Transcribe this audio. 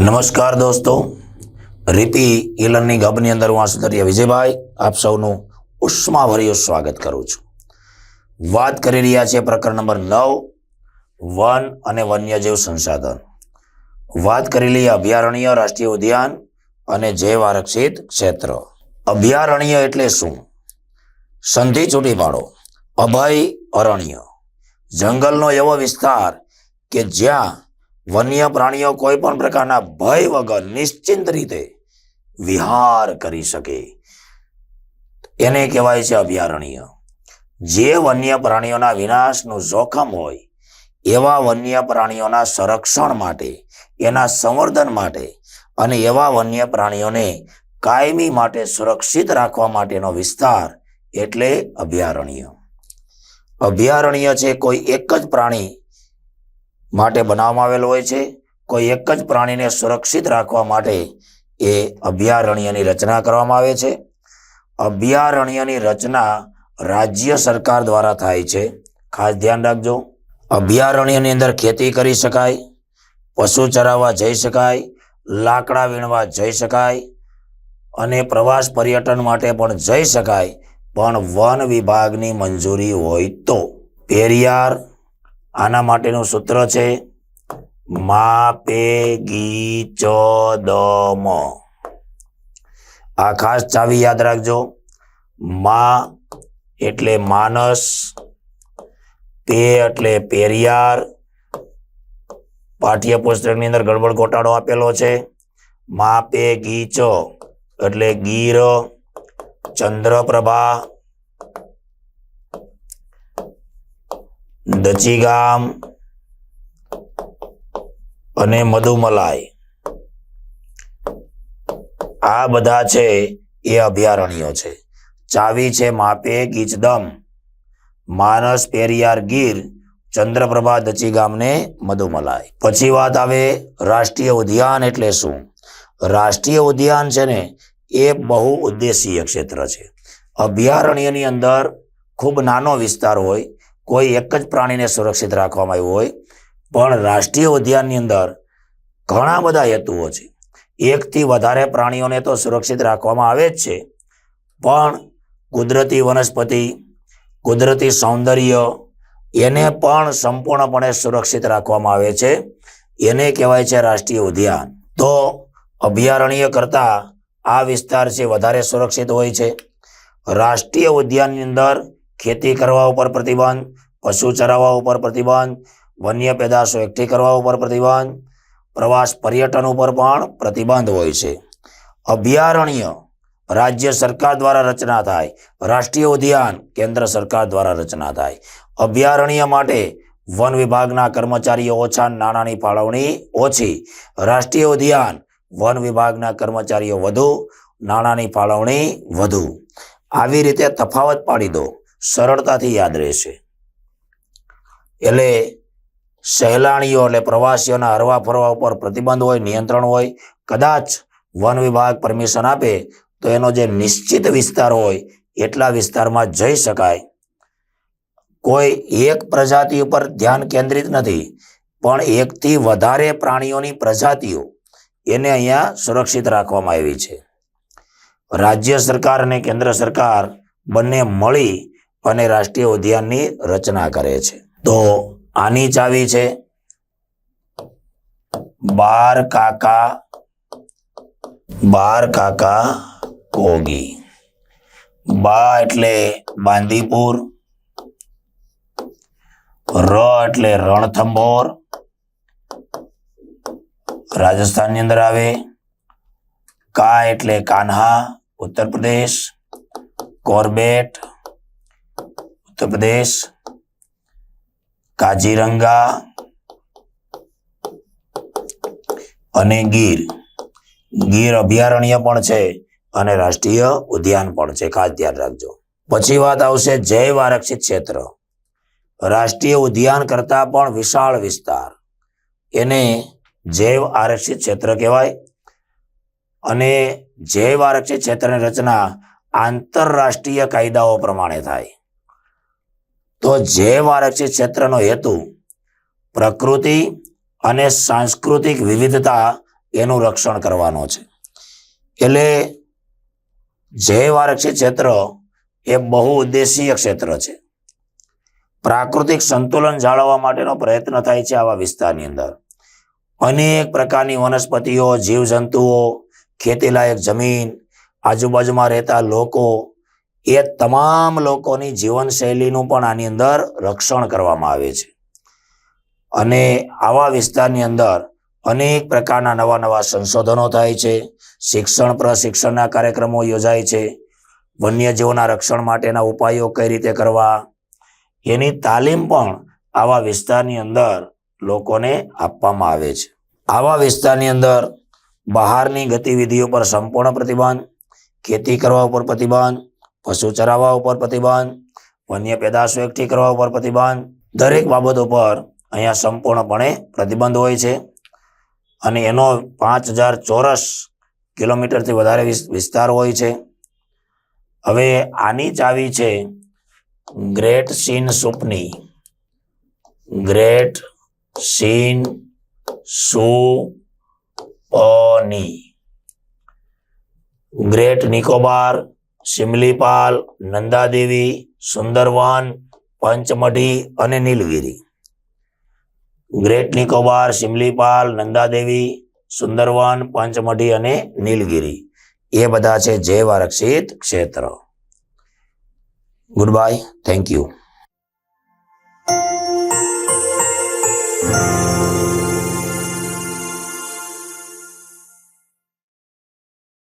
નમસ્કાર દોસ્તો. રીપી e learning હબની અંદર હું આસુતરિયા વિજયભાઈ આપ સૌનું ઉષ્માભર્યું સ્વાગત કરું છું. વાત કરી રહ્યા છીએ પ્રકરણ નંબર નવ, વન અને વન્યજીવ સંસાધન. વાત કરી લઈએ અભયારણ્ય, રાષ્ટ્રીય ઉદ્યાન અને જૈવ આરક્ષિત ક્ષેત્ર. અભયારણ્ય એટલે શું? સંધિ છૂટી પાડો. અભય અરણ્ય. જંગલનો એવો વિસ્તાર કે જ્યાં વન્ય પ્રાણીઓ કોઈ પણ પ્રકારના ભય વગર નિશ્ચિંત રીતે વિહાર કરી શકે. એને કહેવાય છે અભયારણ્ય. જે વન્ય પ્રાણીઓના વિનાશનું જોખમ હોય, એવા વન્ય પ્રાણીઓના સંરક્ષણ માટે, એના સંવર્ધન માટે અને એવા વન્ય પ્રાણીઓને કાયમી માટે સુરક્ષિત રાખવા માટેનો વિસ્તાર એટલે અભયારણ્ય. અભયારણ્ય છે કોઈ એક જ પ્રાણી માટે બનાવવામાં આવેલ હોય છે. કોઈ એક જ પ્રાણીને સુરક્ષિત રાખવા માટે એ અભયારણ્યની રચના કરવામાં આવે છે. અભયારણ્યની રચના રાજ્ય સરકાર દ્વારા થાય છે. ખાસ ધ્યાન રાખજો. અભયારણ્યની અંદર ખેતી કરી શકાય, પશુ ચરાવવા જઈ શકાય, લાકડા વીણવા જઈ શકાય અને પ્રવાસ પર્યટન માટે પણ જઈ શકાય. પણ વન વિભાગની મંજૂરી હોય તો. પેરિયાર આના માટેનું સૂત્ર છે માપે ગી ચ દ મ આ ખાસ ચાવી યાદ રાખજો. મા એટલે માનસ, પે એટલે પેરિયાર. પાઠ્યપુસ્તકની અંદર ગડબડ ગોટાળો આપેલો છે. માપે ગી ચ એટલે ગીર, ચંદ્રપ્રભા દચીગામ અને મધુમલાઈ. આ બધા છે એ અભયારણ્યો છે. ચાવી છે માપે ગીચદમ, માનસ પેરિયાર ગીર, ચંદ્રપ્રભા દચીગામ ને મધુમલાઈ. પછી વાત આવે રાષ્ટ્રીય ઉદ્યાન એટલે શું? રાષ્ટ્રીય ઉદ્યાન છે ને, એ બહુ ઉદ્દેશીય ક્ષેત્ર છે. અભયારણ્યની અંદર ખૂબ નાનો વિસ્તાર હોય કોઈ એક જ પ્રાણીને સુરક્ષિત રાખવામાં આવ્યું હોય, પણ રાષ્ટ્રીય ઉદ્યાનની અંદર ઘણા બધા હેતુઓ છે. એકથી વધારે પ્રાણીઓને તો સુરક્ષિત રાખવામાં આવે જ છે. પણ કુદરતી વનસ્પતિ, કુદરતી સૌંદર્ય, એને પણ સંપૂર્ણપણે સુરક્ષિત રાખવામાં આવે છે. એને કહેવાય છે રાષ્ટ્રીય ઉદ્યાન. તો અભયારણ્ય કરતાં આ વિસ્તાર છે વધારે સુરક્ષિત હોય છે. રાષ્ટ્રીય ઉદ્યાનની અંદર ખેતી કરવા ઉપર પ્રતિબંધ, પશુ ચરાવવા ઉપર પ્રતિબંધ, વન્ય પેદાશો એકઠી કરવા ઉપર પ્રતિબંધ, પ્રવાસ પર્યટન ઉપર પણ પ્રતિબંધ હોય છે. અભયારણ્ય રાજ્ય સરકાર દ્વારા રચના થાય, રાષ્ટ્રીય ઉદ્યાન કેન્દ્ર સરકાર દ્વારા રચના થાય. અભયારણ્ય માટે વન વિભાગના કર્મચારીઓ ઓછા, નાણાંની ફાળવણી ઓછી. રાષ્ટ્રીય ઉદ્યાન વન વિભાગના કર્મચારીઓ વધુ, નાણાંની ફાળવણી વધુ. આવી રીતે તફાવત પાડી દો. સરળતાથી યાદ રહેશે. એટલે સહેલાણીઓ એટલે પ્રવાસીઓના હરવા ફરવા ઉપર પ્રતિબંધ હોય, નિયંત્રણ હોય, કદાચ વન વિભાગ પરમિશન આપે, તો એનો જે નિશ્ચિત વિસ્તાર હોય, એટલા વિસ્તારમાં જઈ શકાય. કોઈ એક પ્રજાતિ ઉપર ધ્યાન કેન્દ્રિત નથી, પણ એકથી વધારે પ્રાણીઓની પ્રજાતિઓ એને અહીંયા સુરક્ષિત રાખવામાં આવી છે. રાજ્ય સરકાર અને કેન્દ્ર સરકાર બંને મળી અને રાષ્ટ્રીય ઉદ્યાનની રચના કરે છે. તો આની ચાવી છે. બાર કાકા બાર કાકા કોગી બા એટલે બાંદીપુર, ર એટલે રણથંભોર, રાજસ્થાનની અંદર આવે. કા એટલે કાન્હા, ઉત્તર પ્રદેશ, કોર્બેટ ઉત્તર પ્રદેશ કાજીરંગા અને ગીર. ગીર અભયારણ્ય પણ છે અને રાષ્ટ્રીય ઉદ્યાન પણ છે, ખાસ ધ્યાન રાખજો. પછી વાત આવશે જૈવ આરક્ષિત ક્ષેત્ર. રાષ્ટ્રીય ઉદ્યાન કરતા પણ વિશાળ વિસ્તાર. એને જૈવ આરક્ષિત ક્ષેત્ર કહેવાય અને જૈવ આરક્ષિત ક્ષેત્રની રચના આંતરરાષ્ટ્રીય કાયદાઓ પ્રમાણે થાય. તો જૈવ આરક્ષિત ક્ષેત્રનો હેતુ પ્રકૃતિ અને સાંસ્કૃતિક વિવિધતા એનું રક્ષણ કરવાનો છે. એટલે જૈવ આરક્ષિત ક્ષેત્ર એ બહુ ઉદ્દેશીય ક્ષેત્ર છે. પ્રાકૃતિક સંતુલન જાળવવા માટેનો પ્રયત્ન થાય છે આવા વિસ્તારની અંદર. અનેક પ્રકારની વનસ્પતિઓ, જીવજંતુઓ, ખેતીલાયક જમીન, આજુબાજુમાં રહેતા લોકો એ તમામ લોકોની જીવનશૈલીનું પણ આની અંદર રક્ષણ કરવામાં આવે છે. અને આવા વિસ્તારની અંદર અનેક પ્રકારના નવા નવા સંશોધનો થાય છે. શિક્ષણ, પ્રશિક્ષણના કાર્યક્રમો યોજાય છે. વન્યજીવોના રક્ષણ માટેના ઉપાયો કઈ રીતે કરવા? એની તાલીમ પણ આવા વિસ્તારની અંદર લોકોને આપવામાં આવે છે. આવા વિસ્તારની અંદર બહારની ગતિવિધિઓ પર સંપૂર્ણ પ્રતિબંધ, ખેતી કરવા ઉપર પ્રતિબંધ પશુ ચરાવવા ઉપર પ્રતિબંધ, વન્ય પેદાશો એકઠી કરવા ઉપર પ્રતિબંધ. દરેક બાબતો પર અહીંયા સંપૂર્ણપણે પ્રતિબંધ હોય છે. અને એનો પાંચ હજાર ચોરસ કિલોમીટરથી વધારે વિસ- વિસ્તાર હોય છે. હવે આની ચાવી છે ગ્રેટ સીન સૂપની. ગ્રેટ સીન સુપની. ગ્રેટ નિકોબાર સિમલીપાલ, નંદાદેવી, સુંદરવન, પંચમઢી અને નીલગિરી. ગ્રેટ નિકોબાર સિમલીપાલ, નંદાદેવી, સુંદરવન, પંચમઢી અને નીલગિરી. એ બધા છે જૈવ આરક્ષિત ક્ષેત્ર. Good bye thank you